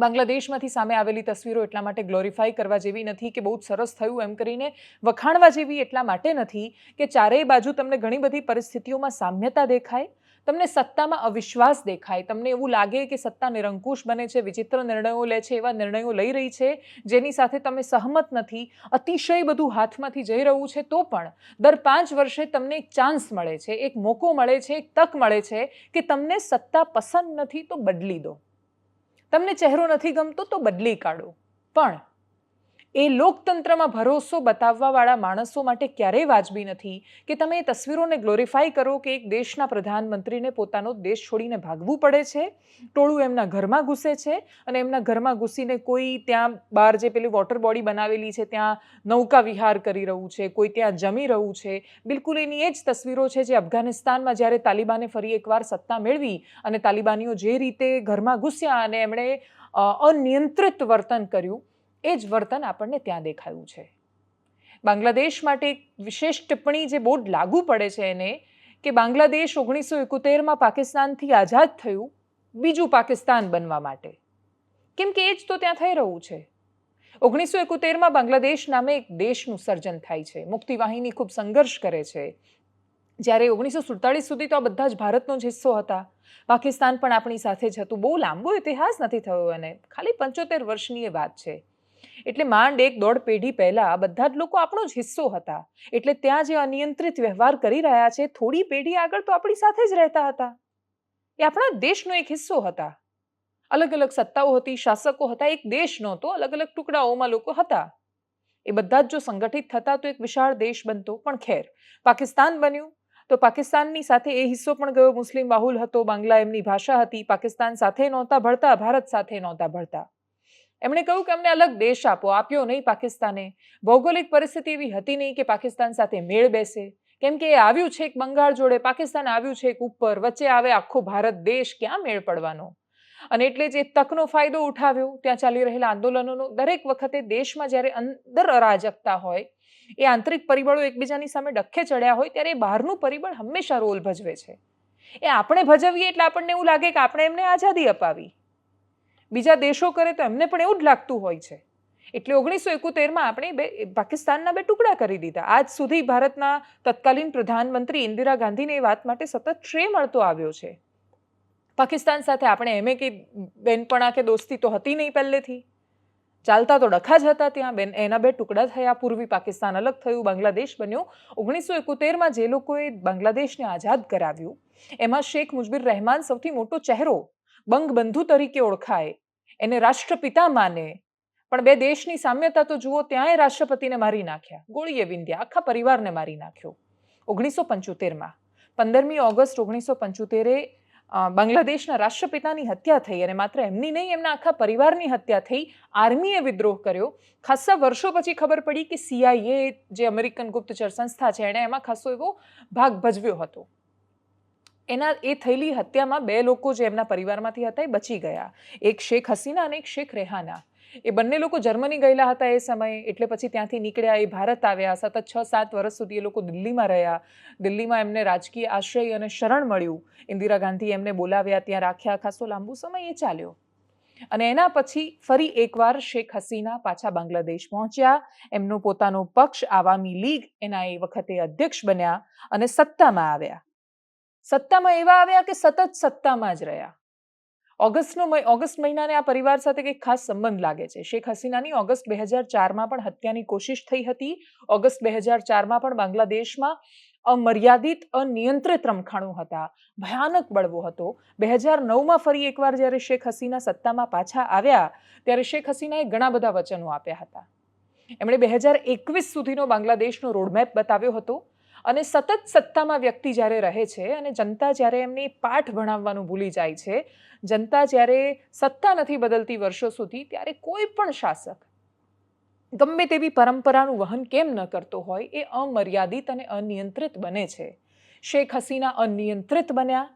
બાંગ્લાદેશમાંથી સામે આવેલી તસવીરો એટલા માટે ગ્લોરીફાઈ કરવા જેવી નથી કે બહુ જ સરસ થયું એમ કરીને વખાણવા જેવી એટલા માટે નથી કે ચારેય બાજુ તમને ઘણી બધી પરિસ્થિતિઓમાં સામ્યતા દેખાય, તમને સત્તામાં અવિશ્વાસ દેખાય, તમને એવું લાગે કે સત્તા નિરંકુશ બને છે, વિચિત્ર નિર્ણયો લે છે, એવા નિર્ણયો લઈ રહી છે, જેની સાથે તમે સહમત નથી, અતિશય બધું હાથમાંથી જઈ રહ્યું છે, તો પણ દર પાંચ વર્ષે તમને એક ચાન્સ મળે છે, એક મોકો મળે છે, એક તક મળે છે કે તમને સત્તા પસંદ નથી તો બદલી દો. તમને ચહેરો નથી ગમતો તો બદલી કાઢો. પણ એ લોકતંત્રમાં ભરોસો બતાવવાવાળા માણસો માટે ક્યારેય વાજબી નથી કે તમે એ તસવીરોને ગ્લોરીફાઈ કરો કે એક દેશના પ્રધાનમંત્રીને પોતાનો દેશ છોડીને ભાગવું પડે છે, ટોળું એમના ઘરમાં ઘૂસે છે અને એમના ઘરમાં ઘૂસીને કોઈ ત્યાં બહાર જે પેલી વોટર બોડી બનાવેલી છે, ત્યાં નૌકા વિહાર કરી રહ્યું છે, કોઈ ત્યાં જમી રહ્યું છે, બિલકુલ એની એ જ તસવીરો છે જે અફઘાનિસ્તાનમાં જ્યારે તાલિબાને ફરી એકવાર સત્તા મેળવી અને તાલિબાનીઓ જે રીતે ઘરમાં ઘૂસ્યા અને એમણે અનિયંત્રિત વર્તન કર્યું એ જ વર્તન આપણને ત્યાં દેખાયું છે. બાંગ્લાદેશ માટે એક વિશેષ ટિપ્પણી જે બહુ લાગુ પડે છે એને, કે બાંગ્લાદેશ ઓગણીસો એકોતેરમાં પાકિસ્તાનથી આઝાદ થયું, બીજું પાકિસ્તાન બનવા માટે. કેમ કે એ જ તો ત્યાં થઈ રહ્યું છે. ઓગણીસો એકોતેરમાં બાંગ્લાદેશ નામે એક દેશનું સર્જન થાય છે. મુક્તિવાહિની ખૂબ સંઘર્ષ કરે છે. જ્યારે ઓગણીસો સુડતાળીસ સુધી તો આ બધા જ ભારતનો જ હિસ્સો હતા. પાકિસ્તાન પણ આપણી સાથે જ હતું. બહુ લાંબો ઇતિહાસ નથી થયો અને ખાલી પંચોતેર વર્ષની એ વાત છે. એટલે માંડ એક દોઢ પેઢી પહેલાં બધા જ લોકો આપણો જ હિસ્સો હતા. એટલે ત્યાં જે અનિયંત્રિત વ્યવહાર કરી રહ્યા છે, થોડી પેઢી આગળ તો આપણી સાથે જ રહેતા હતા. એ આપણા દેશનો એક હિસ્સો હતા. અલગ અલગ સત્તાઓ હતી, શાસકો હતા, એક દેશ નહોતો, અલગ અલગ ટુકડાઓમાં લોકો હતા. એ બધા જ જો સંગઠિત થતા તો એક વિશાળ દેશ બનતો. પણ ખેર, પાકિસ્તાન બન્યું, તો પાકિસ્તાનની સાથે એ હિસ્સો પણ ગયો. મુસ્લિમ બાહુલ હતો, બાંગ્લા એમની ભાષા હતી. પાકિસ્તાન સાથે નહોતા ભળતા, ભારત સાથે નહોતા ભળતા. એમણે કહ્યું કે અમને અલગ દેશ આપો, આપ્યો નહીં પાકિસ્તાને. ભૌગોલિક પરિસ્થિતિ એવી હતી નહીં કે પાકિસ્તાન સાથે મેળ બેસે. કેમ કે એ આવ્યું છે એક બંગાળ જોડે, પાકિસ્તાન આવ્યું છે એક ઉપર, વચ્ચે આવે આખો ભારત દેશ ક્યાં મેળ પડવાનો? અને એટલે જે તકનો ફાયદો ઉઠાવ્યો. ત્યાં ચાલી રહેલા આંદોલનોનો દરેક વખતે દેશમાં જ્યારે અંદર અરાજકતા હોય, એ આંતરિક પરિબળો એકબીજાની સામે ડખે ચડ્યા હોય, ત્યારે બહારનું પરિબળ હંમેશા રોલ ભજવે છે. એ આપણે ભજવીએ એટલે આપણને એવું લાગે કે આપણે એમને આઝાદી અપાવી. બીજા દેશો કરે તો એમને પણ એવું જ લાગતું હોય છે. એટલે ઓગણીસો એકોતેરમાં આપણે બે પાકિસ્તાનના બે ટુકડા કરી દીધા. આજ સુધી ભારતના તત્કાલીન પ્રધાનમંત્રી ઇન્દિરા ગાંધીને એ વાત માટે સતત શ્રેય મળતો આવ્યો છે. પાકિસ્તાન સાથે આપણે એમે કે બેનપણા કે દોસ્તી તો હતી નહીં પહેલેથી. ચાલતા તો ડખા જ હતા ત્યાં. બેન, એના બે ટુકડા થયા. પૂર્વી પાકિસ્તાન અલગ થયું. બાંગ્લાદેશ બન્યું. ઓગણીસો એકોતેરમાં જે લોકોએ બાંગ્લાદેશને આઝાદ કરાવ્યું, એમાં શેખ મુજબિર રહેમાન સૌથી મોટો ચહેરો બંગબંધુ તરીકે ઓળખાય. એને રાષ્ટ્રપિતા માને. પણ બે દેશની સામ્યતા તો જુઓ ત્યાંય રાષ્ટ્રપતિને મારી નાખ્યા. ગોળીએ વિંધ્યા. આખા પરિવારને મારી નાખ્યો. ઓગણીસો પંચોતેરમાં. પંદરમી ઓગસ્ટ ઓગણીસો પંચોતેરે બાંગ્લાદેશના રાષ્ટ્રપિતાની હત્યા થઈ અને માત્ર એમની નહીં, એમના આખા પરિવારની હત્યા થઈ આર્મીએ વિદ્રોહ કર્યો. ખાસ્સા વર્ષો પછી ખબર પડી કે સીઆઈએ જે અમેરિકન ગુપ્તચર સંસ્થા છે, એણે એમાં ખાસો એવો ભાગ ભજવ્યો હતો. એના એ થયેલી હત્યામાં બે લોકો જે એમના પરિવારમાંથી હતા એ બચી ગયા. એક શેખ હસીના અને એક શેખ રેહાના. એ બંને લોકો જર્મની ગયેલા હતા એ સમયે. એટલે પછી ત્યાંથી નીકળ્યા એ ભારત આવ્યા. સતત છ, સાત વર્ષ સુધી એ લોકો દિલ્હીમાં રહ્યા. દિલ્હીમાં એમને રાજકીય આશ્રય અને શરણ મળ્યું. ઇન્દિરા ગાંધી એમને બોલાવ્યા. ત્યાં રાખ્યા. ખાસો લાંબો સમય એ ચાલ્યો. અને એના પછી ફરી એકવાર શેખ હસીના પાછા બાંગ્લાદેશ પહોંચ્યા. એમનો પોતાનો પક્ષ આવામી લીગ એના એ વખતે અધ્યક્ષ બન્યા અને સત્તામાં આવ્યા. સત્તામાં એવા આવ્યા કે સતત સત્તામાં જ રહ્યા. ઓગસ્ટનો ઓગસ્ટ મહિનાને આ પરિવાર સાથે કંઈક ખાસ સંબંધ લાગે છે. શેખ હસીનાની ઓગસ્ટ બે હજાર ચારમાં પણ હત્યાની કોશિશ થઈ હતી. ઓગસ્ટ બે હજાર ચારમાં પણ બાંગ્લાદેશમાં અમર્યાદિત, અનિયંત્રિત રમખાણું હતા. ભયાનક બળવો હતો. બે હજાર નવમાં ફરી એકવાર જ્યારે શેખ હસીના સત્તામાં પાછા આવ્યા, ત્યારે શેખ હસીનાએ ઘણા બધા વચનો આપ્યા હતા. એમણે બે હજાર એકવીસ સુધીનો બાંગ્લાદેશનો રોડમેપ બતાવ્યો હતો. અને સતત સત્તામાં વ્યક્તિ જ્યારે રહે છે અને જનતા જ્યારે એમની પાઠ ભણાવવાનું ભૂલી જાય છે, જનતા જ્યારે સત્તા નથી બદલતી વર્ષો સુધી, ત્યારે કોઈ પણ શાસક ગમે તેવી પરંપરાનું વહન કેમ ન કરતો હોય એ અમર્યાદિત અને અનિયંત્રિત બને છે. શેખ હસીના અનિયંત્રિત બન્યા.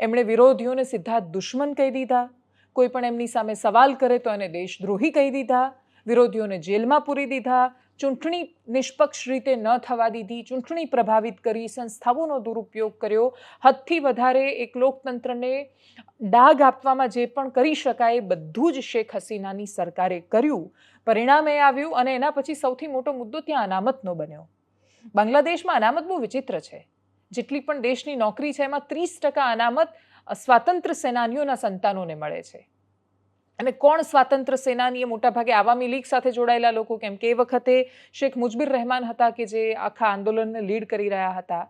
એમણે વિરોધીઓને સીધા દુશ્મન કહી દીધા. કોઈ પણ એમની સામે સવાલ કરે તો એને દેશદ્રોહી કહી દીધા. વિરોધીઓને જેલમાં પૂરી દીધા. ચૂંટણી નિષ્પક્ષ રીતે ન થવા દીધી, ચૂંટણી પ્રભાવિત કરી, સંસ્થાઓનો દુરુપયોગ કર્યો. હદથી વધારે એક લોકતંત્રને ડાઘ આપવામાં જે પણ કરી શકાય એ બધું જ શેખ હસીનાની સરકારે કર્યું. પરિણામ આવ્યું અને એના પછી સૌથી મોટો મુદ્દો ત્યાં અનામતનો બન્યો. બાંગ્લાદેશમાં અનામત બહુ વિચિત્ર છે. જેટલી પણ દેશની નોકરી છે એમાં ત્રીસ ટકા અનામત સ્વાતંત્ર્ય સેનાનીઓના સંતાનોને મળે છે. અને કોણ સ્વાતંત્ર્ય સેનાની એ મોટાભાગે આવામી લીગ સાથે જોડાયેલા લોકો? કેમ કે એ વખતે શેખ મુજબિર રહેમાન હતા કે જે આખા આંદોલનને લીડ કરી રહ્યા હતા.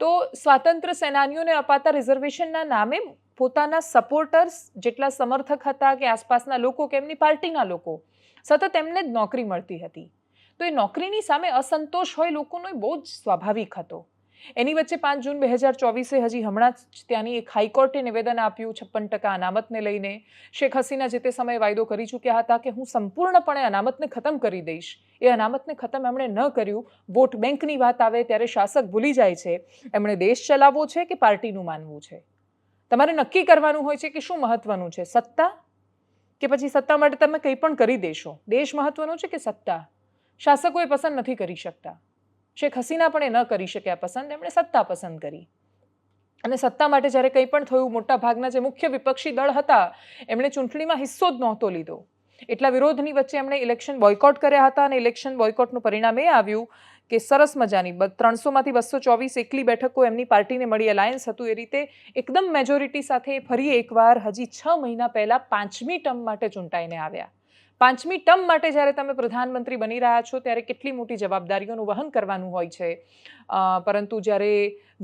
તો સ્વાતંત્ર્ય સેનાનીઓને અપાતા રિઝર્વેશનના નામે પોતાના સપોર્ટર્સ જેટલા સમર્થક હતા કે આસપાસના લોકો કે એમની પાર્ટીના લોકો, સતત એમને જ નોકરી મળતી હતી. તો એ નોકરીની સામે અસંતોષ હોય લોકોનો બહુ જ સ્વાભાવિક હતો. એની વચ્ચે પાંચ જૂન બે હજાર ચોવીસે હજી હમણાં જ ત્યાંની એક હાઈકોર્ટે નિવેદન આપ્યું, છપ્પન ટકા અનામતને લઈને. શેખ હસીના જે તે સમયે વાયદો કરી ચૂક્યા હતા કે હું સંપૂર્ણપણે અનામતને ખતમ કરી દઈશ. એ અનામતને ખતમ એમણે ન કર્યું. વોટ બેંકની વાત આવે ત્યારે શાસક ભૂલી જાય છે. એમણે દેશ ચલાવવો છે કે પાર્ટીનું માનવું છે? તમારે નક્કી કરવાનું હોય છે કે શું મહત્વનું છે? સત્તા? કે પછી સત્તા માટે તમે કંઈ પણ કરી દેશો? દેશ મહત્વનો છે કે સત્તા? શાસકો એ પસંદ નથી કરી શકતા. શેખ હસીના પણ એ ન કરી શક્યા પસંદ, એમણે સત્તા પસંદ કરી. અને સત્તા માટે જ્યારે કંઈ પણ થયું, મોટા ભાગના જે મુખ્ય વિપક્ષી દળ હતા, એમણે ચૂંટણીમાં હિસ્સો જ નહોતો લીધો. એટલા વિરોધની વચ્ચે એમણે ઇલેક્શન બોયકોટ કર્યા હતા અને ઇલેક્શન બોયકોટનું પરિણામ એ આવ્યું કે સરસ મજાની ત્રણસોમાંથી બસો ચોવીસ એકલી બેઠકો એમની પાર્ટીને મળી અલાયન્સ હતું એ રીતે એકદમ મેજોરિટી સાથે ફરી એકવાર હજી છ મહિના પહેલાં પાંચમી ટર્મ માટે ચૂંટાઈને આવ્યા. પાંચમી ટર્મ માટે જ્યારે તમે પ્રધાનમંત્રી બની રહ્યા છો, ત્યારે કેટલી મોટી જવાબદારીઓનું વહન કરવાનું હોય છે? પરંતુ જ્યારે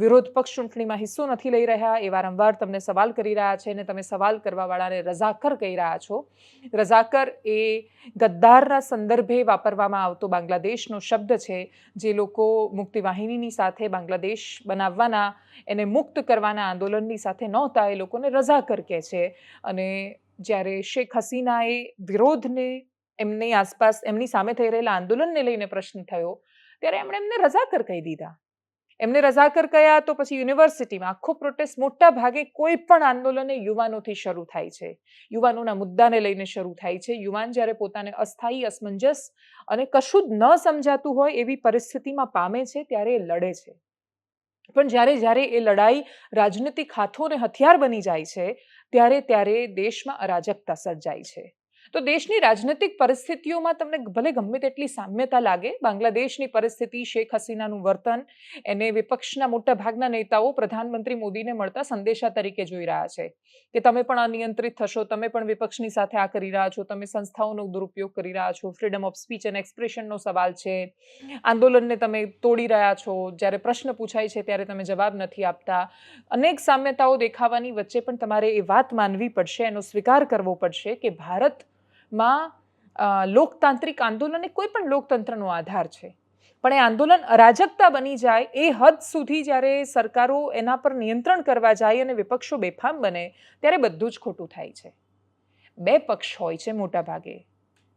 વિરોધ પક્ષ ચૂંટણીમાં હિસ્સો નથી લઈ રહ્યા, એ વારંવાર તમને સવાલ કરી રહ્યા છે અને તમે સવાલ કરવાવાળાને રઝાકર કહી રહ્યા છો. રઝાકર એ ગદ્દારના સંદર્ભે વાપરવામાં આવતો બાંગ્લાદેશનો શબ્દ છે, જે લોકો મુક્તિવાહિનીની સાથે બાંગ્લાદેશ બનાવવાના, એને મુક્ત કરવાના આંદોલનની સાથે નહોતા, એ લોકોને રઝાકર કહે છે. અને જ્યારે શેખ હસીનાએ વિરોધને એમની આસપાસ, એમની સામે થઈ રહેલા આંદોલનને લઈને પ્રશ્ન થયો, ત્યારે એમણે એમને રજાકર કહી દીધા. એમને રજાકર કયા તો પછી યુનિવર્સિટીમાં આખો પ્રોટેસ્ટ મોટા ભાગે કોઈ પણ આંદોલન યુવાનોથી શરૂ થાય છે. યુવાનોના મુદ્દાને લઈને શરૂ થાય છે. યુવાન જ્યારે પોતાને અસ્થાયી, અસમંજસ અને કશું જ ન સમજાતું હોય એવી પરિસ્થિતિમાં પામે છે ત્યારે એ લડે છે. પણ જ્યારે જ્યારે એ લડાઈ રાજનીતિક હાથોને હથિયાર બની જાય છે ત્યારે ત્યારે દેશમાં અરાજકતા સર્જાય છે. તો દેશની રાજનૈતિક પરિસ્થિતિઓમાં તમને ભલે ગમે તેટલી સામ્યતા લાગે, બાંગ્લાદેશની પરિસ્થિતિ, શેખ હસીનાનું વર્તન, એને વિપક્ષના મોટા ભાગના નેતાઓ પ્રધાનમંત્રી મોદીને મળતા સંદેશા તરીકે જોઈ રહ્યા છે. કે તમે પણ અનિયંત્રિત થશો, તમે પણ વિપક્ષની સાથે આ કરી રહ્યા છો, તમે સંસ્થાઓનો દુરુપયોગ કરી રહ્યા છો, ફ્રીડમ ઓફ સ્પીચ એન્ડ એક્સપ્રેશનનો સવાલ છે. આંદોલનને તમે તોડી રહ્યા છો, જ્યારે પ્રશ્ન પૂછાય છે ત્યારે તમે જવાબ નથી આપતા. અનેક સામ્યતાઓ દેખાવાની વચ્ચે પણ તમારે એ વાત માનવી પડશે, એનો સ્વીકાર કરવો પડશે કે ભારતમાં અ, લોકતાંત્રિક આંદોલન એ કોઈ પણ લોકતંત્રનો આધાર છે. પણ એ આંદોલન અરાજકતા બની જાય એ હદ સુધી જ્યારે સરકારો એના પર નિયંત્રણ કરવા જાય અને વિપક્ષો બેફામ બને ત્યારે બધું જ ખોટું થાય છે. બે પક્ષ હોય છે મોટા ભાગે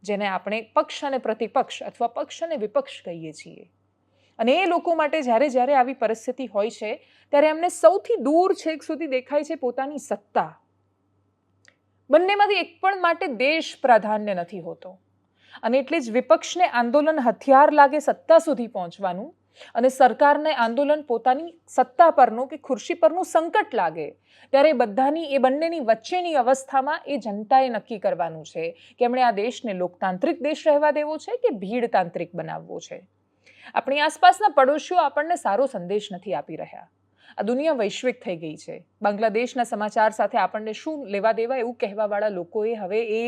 જેને આપણે પક્ષ અને પ્રતિપક્ષ અથવા પક્ષ અને વિપક્ષ કહીએ છીએ. અને એ લોકો માટે જ્યારે જ્યારે આવી પરિસ્થિતિ હોય છે ત્યારે એમને સૌથી દૂર છેક સુધી દેખાય છે પોતાની સત્તા. બંનેમાંથી એક પણ માટે દેશ પ્રાધાન્ય નથી હોતો. અને એટલે જ વિપક્ષને આંદોલન હથિયાર લાગે સત્તા સુધી પહોંચવાનું અને સરકારને આંદોલન પોતાની સત્તા પરનું કે ખુરશી પરનું સંકટ લાગે, ત્યારે બધાની, એ બંનેની વચ્ચેની અવસ્થામાં એ જનતાએ નક્કી કરવાનું છે કે એમણે આ દેશને લોકતાંત્રિક દેશ રહેવા દેવો છે કે ભીડતાંત્રિક બનાવવો છે. આપણી આસપાસના પડોશીઓ આપણને સારો સંદેશ નથી આપી રહ્યા. આ દુનિયા વૈશ્વિક થઈ ગઈ છે. બાંગ્લાદેશના સમાચાર સાથે આપણને શું લેવા દેવા એવું કહેવાવાળા લોકોએ હવે એ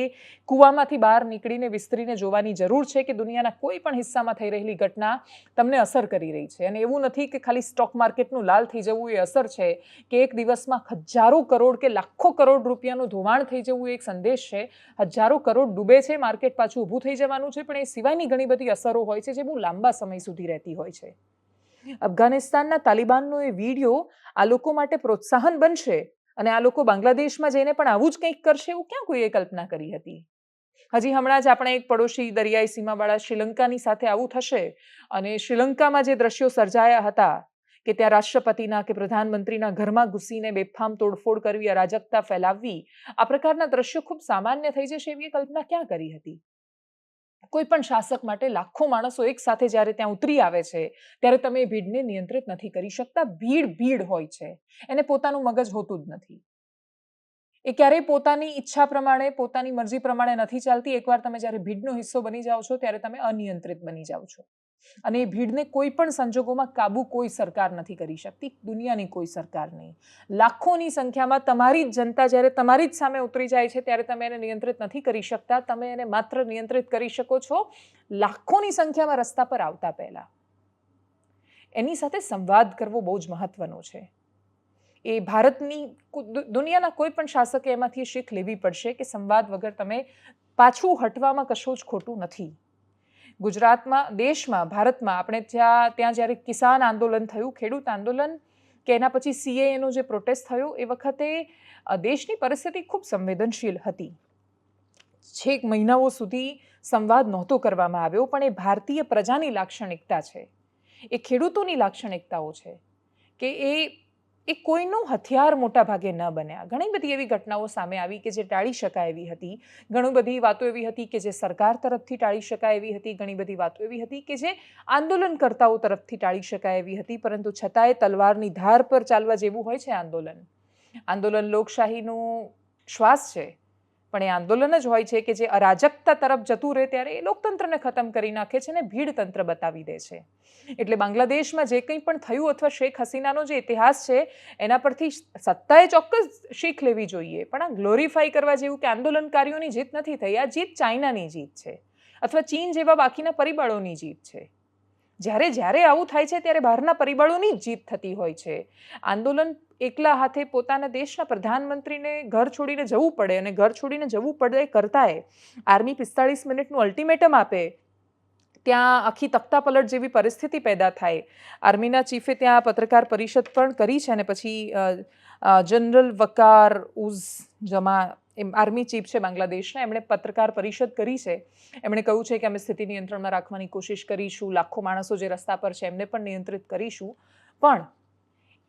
કૂવામાંથી બહાર નીકળીને વિસ્તરીને જોવાની જરૂર છે કે દુનિયાના કોઈ પણ હિસ્સામાં થઈ રહેલી ઘટના તમને અસર કરી રહી છે. અને એવું નથી કે ખાલી સ્ટોક માર્કેટનું લાલ થઈ જવું એ અસર છે કે એક દિવસમાં હજારો કરોડ કે લાખો કરોડ રૂપિયાનું ધોવાણ થઈ જવું એક સંદેશ છે. હજારો કરોડ ડૂબે છે, માર્કેટ પાછું ઊભું થઈ જવાનું છે, પણ એ સિવાયની ઘણી બધી અસરો હોય છે જે બહુ લાંબા સમય સુધી રહેતી હોય છે. અફઘાનિસ્તાનના તાલિબાનનો એ વીડિયો આ લોકો માટે પ્રોત્સાહન બનશે અને આ લોકો બાંગ્લાદેશમાં જઈને પણ આવું જ કંઈક કરશે એવું ક્યાં કોઈએ કલ્પના કરી હતી? હજી હમણાં જ આપણે એક પડોશી દરિયાઈ સીમાવાળા શ્રીલંકાની સાથે આવું થશે અને શ્રીલંકામાં જે દ્રશ્યો સર્જાયા હતા કે ત્યાં રાષ્ટ્રપતિના કે પ્રધાનમંત્રીના ઘરમાં ઘૂસીને બેફામ તોડફોડ કરવી, અરાજકતા ફેલાવવી, આ પ્રકારના દ્રશ્યો ખૂબ સામાન્ય થઈ જશે એવી કલ્પના ક્યાં કરી હતી? કોઈ પણ શાસક માટે લાખો માણસો એક સાથે જ્યારે ત્યાં ઉતરી આવે છે, ત્યારે તમે એ ભીડને નિયંત્રિત નથી કરી શકતા. ભીડ ભીડ હોય છે. એને પોતાનું મગજ હોતું જ નથી. એ ક્યારેય પોતાની ઈચ્છા પ્રમાણે, પોતાની મરજી પ્રમાણે નથી ચાલતી. એકવાર તમે જ્યારે ભીડનો હિસ્સો બની જાઓ છો, ત્યારે તમે અનિયંત્રિત બની જાઓ છો. અને એ ભીડને કોઈ પણ સંજોગોમાં કાબુ કોઈ સરકાર નથી કરી શકતી, દુનિયાની કોઈ સરકાર નહીં. લાખોની સંખ્યામાં તમારી જ જનતા જ્યારે તમારી જ સામે ઉતરી જાય છે, ત્યારે તમે એને નિયંત્રિત નથી કરી શકતા. તમે એને માત્ર નિયંત્રિત કરી શકો છો લાખોની સંખ્યામાં રસ્તા પર આવતા પહેલા. એની સાથે સંવાદ કરવો બહુ જ મહત્વનો છે. એ ભારતની દુનિયાના કોઈ પણ શાસકે એમાંથી શીખ લેવી પડશે કે સંવાદ વગર તમે પાછું હટવામાં કશું જ ખોટું નથી. ગુજરાતમાં, દેશમાં, ભારતમાં આપણે ત્યાં ત્યાં જ્યારે કિસાન આંદોલન થયું, ખેડૂત આંદોલન, કે એના પછી સીએએનો જે પ્રોટેસ્ટ થયો, એ વખતે દેશની પરિસ્થિતિ ખૂબ સંવેદનશીલ હતી. છેક મહિનાઓ સુધી સંવાદ નહોતો કરવામાં આવ્યો, પણ એ ભારતીય પ્રજાની લાક્ષણિકતા છે. એ ખેડૂતોની લાક્ષણિકતાઓ છે. કે એ એ કોઈનું હથિયાર મોટા ભાગે ન બન્યા. ઘણી બધી એવી ઘટનાઓ સામે આવી કે જે ટાળી શકાય એવી હતી. ઘણી બધી વાતો એવી હતી કે જે સરકાર તરફથી ટાળી શકાય એવી હતી. ઘણી બધી વાતો એવી હતી કે જે આંદોલનકર્તાઓ તરફથી ટાળી શકાય એવી હતી. પરંતુ છતાંય તલવારની ધાર પર ચાલવા જેવું હોય છે આંદોલન. આંદોલન લોકશાહીનું શ્વાસ છે. પણ એ આંદોલન જ હોય છે કે જે અરાજકતા તરફ જતું રહે ત્યારે એ લોકતંત્રને ખતમ કરી નાખે છે ને ભીડતંત્ર બતાવી દે છે. એટલે બાંગ્લાદેશમાં જે કંઈ પણ થયું અથવા શેખ હસીનાનો જે ઇતિહાસ છે, એના પરથી સત્તાએ ચોક્કસ શીખ લેવી જોઈએ. પણ આ ગ્લોરીફાઈ કરવા જેવું કે આંદોલનકારીઓની જીત નથી થઈ, આ જીત ચાઇનાની જીત છે અથવા ચીન જેવા બાકીના પરિબળોની જીત છે. જ્યારે જ્યારે આવું થાય છે, ત્યારે બહારના પરિબળોની જીત થતી હોય છે. આંદોલન એકલા હાથે પોતાના દેશના પ્રધાનમંત્રીને ઘર છોડીને જવું પડે અને ઘર છોડીને જવું પડે કરતાંય આર્મી પિસ્તાળીસ મિનિટનું અલ્ટિમેટમ આપે, ત્યાં આખી તખ્તા પલટ જેવી પરિસ્થિતિ પેદા થાય. આર્મીના ચીફે ત્યાં પત્રકાર પરિષદ પણ કરી છે અને પછી જનરલ વકાર ઉઝ જમા એમ આર્મી ચીફ છે બાંગ્લાદેશના, એમણે પત્રકાર પરિષદ કરી છે. એમણે કહ્યું છે કે અમે સ્થિતિ નિયંત્રણમાં રાખવાની કોશિશ કરીશું, લાખો માણસો જે રસ્તા પર છે એમને પણ નિયંત્રિત કરીશું. પણ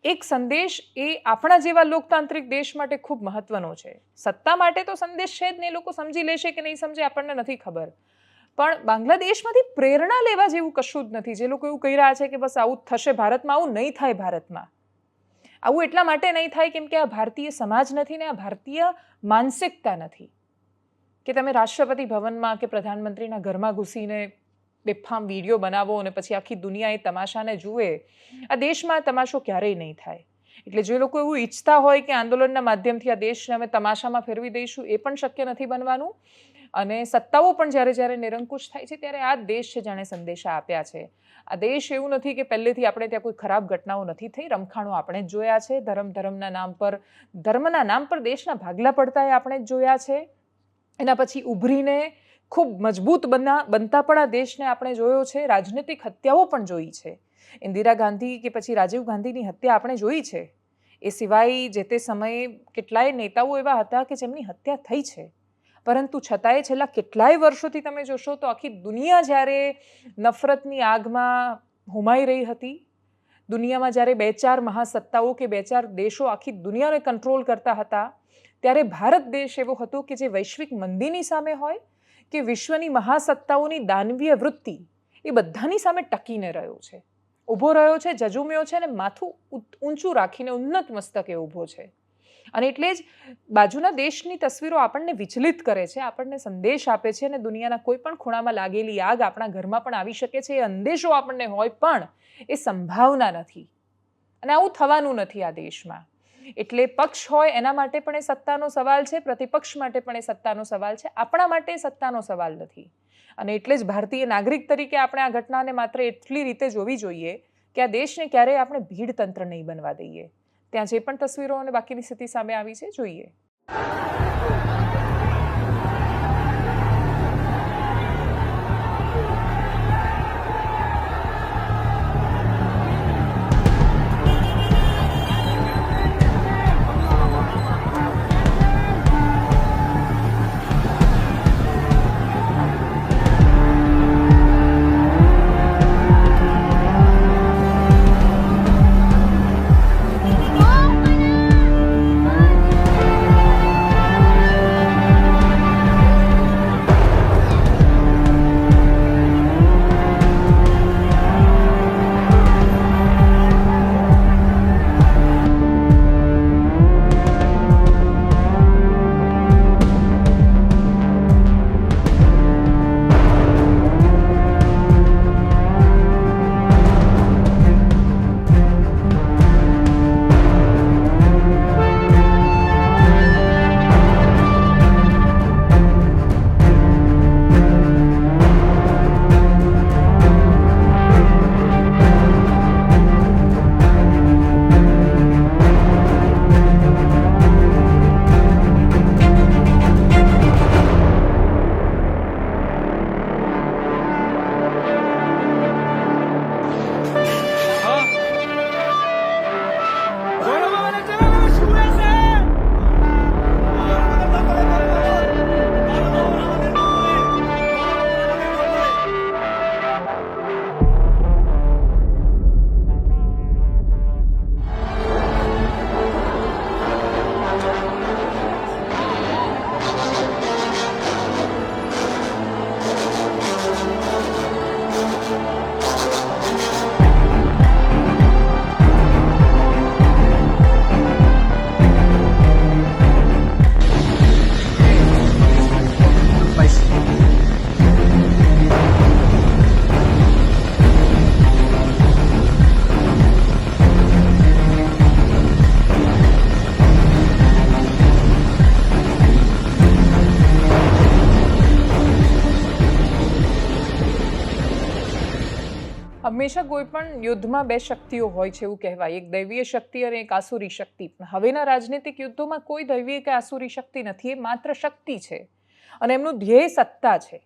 એક સંદેશ એ આપણા જેવા લોકતાંત્રિક દેશ માટે ખૂબ મહત્વનો છે. સત્તા માટે તો સંદેશ છે જ ને લોકો સમજી લેશે કે નહીં સમજે આપણને નથી ખબર. પણ બાંગ્લાદેશમાંથી પ્રેરણા લેવા જેવું કશું જ નથી. જે લોકો એવું કહી રહ્યા છે કે બસ આવું થશે ભારતમાં, આવું નહીં થાય ભારતમાં. આવું એટલા માટે નહીં થાય કેમ કે આ ભારતીય સમાજ નથી ને આ ભારતીય માનસિકતા નથી. કે તમે રાષ્ટ્રપતિ ભવનમાં કે પ્રધાનમંત્રીના ઘરમાં ઘૂસીને બેફામ વીડિયો બનાવો અને પછી આખી દુનિયા એ તમાશાને જુએ, આ દેશમાં તમાશો ક્યારેય નહીં થાય. એટલે જે લોકો એવું ઈચ્છતા હોય કે આંદોલનના માધ્યમથી આ દેશને અમે તમાશામાં ફેરવી દઈશું, એ પણ શક્ય નથી બનવાનું. અને સત્તાઓ પણ જ્યારે જ્યારે નિરંકુશ થાય છે, ત્યારે આ દેશ છે જાણે સંદેશા આપ્યા છે. આ દેશ એવું નથી કે પહેલેથી આપણે ત્યાં કોઈ ખરાબ ઘટનાઓ નથી થઈ, રમખાણો આપણે જ જોયા છે. ધર્મ ધર્મના નામ પર, ધર્મના નામ પર દેશના ભાગલા પડતા એ આપણે જ જોયા છે. એના પછી ઉભરીને ખૂબ મજબૂત બના, બનતા પણ આ દેશને આપણે જોયો છે. રાજનૈતિક હત્યાઓ પણ જોઈ છે. ઇન્દિરા ગાંધી કે પછી રાજીવ ગાંધીની હત્યા આપણે જોઈ છે. એ સિવાય જે તે સમયે કેટલાય નેતાઓ એવા હતા કે જેમની હત્યા થઈ છે. પરંતુ છતાંય છેલ્લા કેટલાય વર્ષોથી તમે જોશો તો આખી દુનિયા જ્યારે નફરતની આગમાં હુમાઈ રહી હતી, દુનિયામાં જ્યારે બે ચાર મહાસત્તાઓ કે બે ચાર દેશો આખી દુનિયાને કંટ્રોલ કરતા હતા, ત્યારે ભારત દેશ એવો હતો કે જે વૈશ્વિક મંદીની સામે હોય કે વિશ્વની મહાસત્તાઓની દાનવીય વૃત્તિ એ બધાની સામે ટકીને રહ્યો છે. ઊભો રહ્યો છે, જજુમ્યો છે અને માથું ઊંચું રાખીને ઉન્નત મસ્તકે ઊભો છે. અને એટલે જ બાજુના દેશની તસવીરો આપણને વિચલિત કરે છે, આપણને સંદેશ આપે છે અને દુનિયાના કોઈ પણ ખૂણામાં લાગેલી આગ આપણા ઘરમાં પણ આવી શકે છે, એ અંદેશો આપણને હોય પણ એ સંભાવના નથી. અને આવું થવાનું નથી આ દેશમાં. એટલે પક્ષ હોય એના માટે પણ એ સત્તાનો સવાલ છે, પ્રતિપક્ષ માટે પણ એ સત્તાનો સવાલ છે. આપણા માટે સત્તાનો સવાલ નથી. અને એટલે જ ભારતીય નાગરિક તરીકે આપણે આ ઘટનાને માત્ર એટલી રીતે જોવી જોઈએ કે આ દેશને ક્યારેય આપણે ભીડ તંત્ર નહીં બનવા દઈએ. ત્યાં જે પણ તસવીરો અને બાકીની સ્થિતિ સામે આવી છે, જોઈએ. હંમેશા કોઈ પણ યુદ્ધમાં બે શક્તિઓ હોય છે એવું કહેવાય. એક દૈવીય શક્તિ અને એક આસુરી શક્તિ. હવેના રાજનીતિક યુદ્ધોમાં કોઈ દૈવીય કે આસુરી શક્તિ નથી, એ માત્ર શક્તિ છે. અને એમનું ધ્યેય સત્તા છે.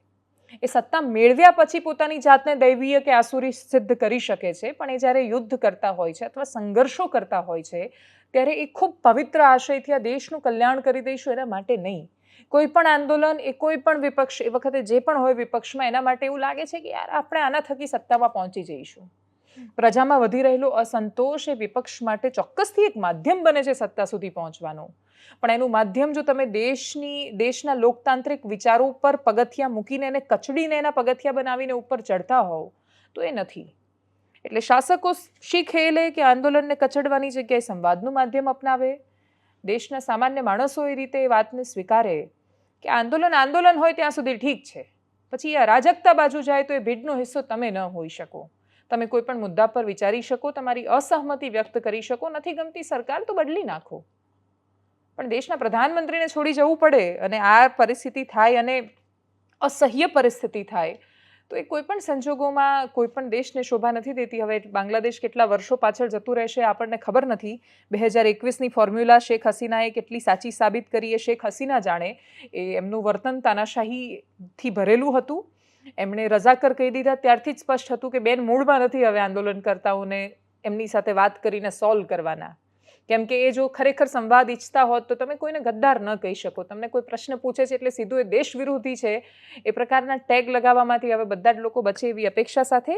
એ સત્તા મેળવ્યા પછી પોતાની જાતને દૈવીય કે આસુરી સિદ્ધ કરી શકે છે. પણ એ જ્યારે યુદ્ધ કરતા હોય છે અથવા સંઘર્ષો કરતા હોય છે, ત્યારે એ ખૂબ પવિત્ર આશયથી આ દેશનું કલ્યાણ કરી દઈશું એના માટે નહીં. કોઈ પણ આંદોલન એ કોઈ પણ વિપક્ષ એ વખતે જે પણ હોય વિપક્ષમાં એના માટે એવું લાગે છે કે યાર આપણે આના થકી સત્તામાં પહોંચી જઈશું. પ્રજામાં વધી રહેલો અસંતોષ એ વિપક્ષ માટે ચોક્કસથી એક માધ્યમ બને છે સત્તા સુધી પહોંચવાનું. પણ એનું માધ્યમ જો તમે દેશની દેશના લોકતાંત્રિક વિચારો ઉપર પગથિયા મૂકીને એને કચડીને એના પગથિયા બનાવીને ઉપર ચડતા હોવ તો એ નથી. એટલે શાસકો શીખે લે કે આંદોલનને કચડવાની જગ્યાએ સંવાદનું માધ્યમ અપનાવે દેશના સામાન્ય માણસો એ રીતે એ વાતને સ્વીકારે કે આંદોલન આંદોલન હોય ત્યાં સુધી ઠીક છે. પછી એ અરાજકતા બાજુ જાય તો એ ભીડનો હિસ્સો તમે ન હોઈ શકો. તમે કોઈ પણ મુદ્દા પર વિચારી શકો, તમારી અસહમતિ વ્યક્ત કરી શકો. નથી ગમતી સરકાર તો બદલી નાખો. પણ દેશના પ્રધાનમંત્રીને છોડી જવું પડે અને આ પરિસ્થિતિ થાય અને અસહ્ય પરિસ્થિતિ થાય તો એ કોઈ પણ સંજોગોમાં કોઈ પણ દેશને શોભા નથી દેતી. હવે બાંગ્લાદેશ કેટલા વર્ષો પાછળ જતું રહેશે આપણને ખબર નથી. બે હજાર એકવીસની ફોર્મ્યુલા શેખ હસીનાએ કેટલી સાચી સાબિત કરી એ શેખ હસીના જાણે એ એમનું વર્તન તાનાશાહીથી ભરેલું હતું. એમણે રજાકર કહી દીધા. ત્યારથી જ સ્પષ્ટ હતું કે બેન મૂળમાં નથી હવે આંદોલનકર્તાઓને એમની સાથે વાત કરીને સોલ્વ કરવાના. કેમ કે એ જો ખરેખર સંવાદ ઈચ્છતા હોત તો તમે કોઈને ગદ્દાર ન કહી શકો. તમને કોઈ પ્રશ્ન પૂછે છે એટલે સીધું એ દેશ વિરોધી છે. એ પ્રકારના ટેગ લગાવવામાંથી હવે બધા જ લોકો બચે એવી અપેક્ષા સાથે